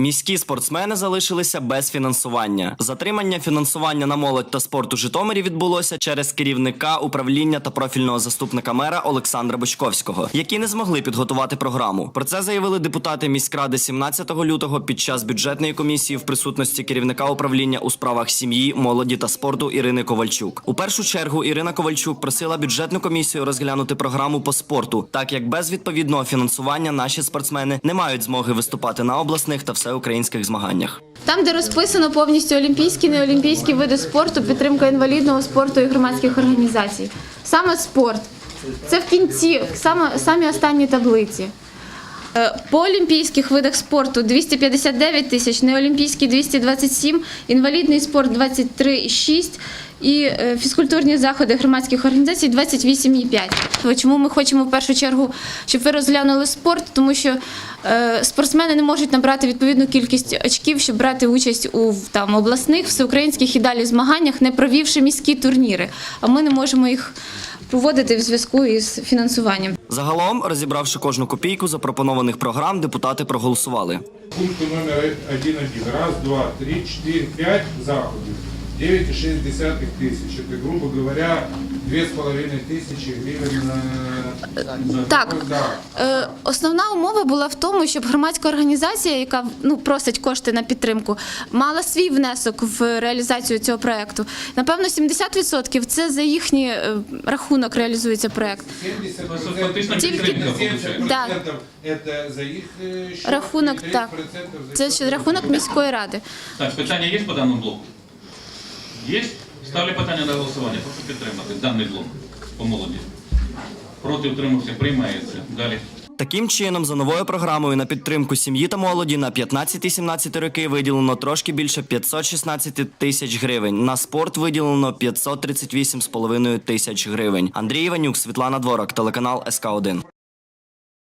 Міські спортсмени залишилися без фінансування. Затримання фінансування на молодь та спорт у Житомирі відбулося через керівника управління та профільного заступника мера Олександра Бочковського, які не змогли підготувати програму. Про це заявили депутати міськради 17 лютого під час бюджетної комісії в присутності керівника управління у справах сім'ї, молоді та спорту Ірини Ковальчук. У першу чергу Ірина Ковальчук просила бюджетну комісію розглянути програму по спорту, так як без відповідного фінансування наші спортсмени не мають змоги виступати на обласних та всеукраїнських змаганнях. Там, де розписано повністю олімпійські, неолімпійські види спорту, підтримка інвалідного спорту і громадських організацій. Саме спорт. Це в кінці, саме самі останні таблиці. Е, По олімпійських видах спорту 259 тисяч, неолімпійський 227, інвалідний спорт 23,6 і е, фізкультурні заходи громадських організацій 28,5. Чому ми хочемо в першу чергу, щоб ви розглянули спорт, тому що е, спортсмени не можуть набрати відповідну кількість очків, щоб брати участь у там обласних, всеукраїнських і далі змаганнях, не провівши міські турніри. А ми не можемо їх проводити в зв'язку із фінансуванням. Загалом, розібравши кожну копійку запропонованих програм, депутати проголосували. Пункту номер 1.1. Раз, два, три, чотири, пять заходів. 9,6 тисяч. Это, грубо говоря, 2,5 тисячі гривень на... Так. Е, Основна умова була в тому, щоб громадська організація, яка ну просить кошти на підтримку, мала свій внесок в реалізацію цього проекту. Напевно, 70% це за їхній е, рахунок реалізується проект. 70%, Фактично Тільки- Да. это за їх е, счет, Рахунок, 30% так. за Це счет ще рахунок міської ради. Так, питання є по даному блоку? Є? Ставлю питання на голосування. Прошу підтримати даний блок по молоді. Проти утримався, приймається. Далі. Таким чином, за новою програмою на підтримку сім'ї та молоді на 15-17 роки виділено трошки більше 516 тисяч гривень. На спорт виділено 538,5 тисяч гривень. Андрій Іванюк, Світлана Дворак, телеканал СК 1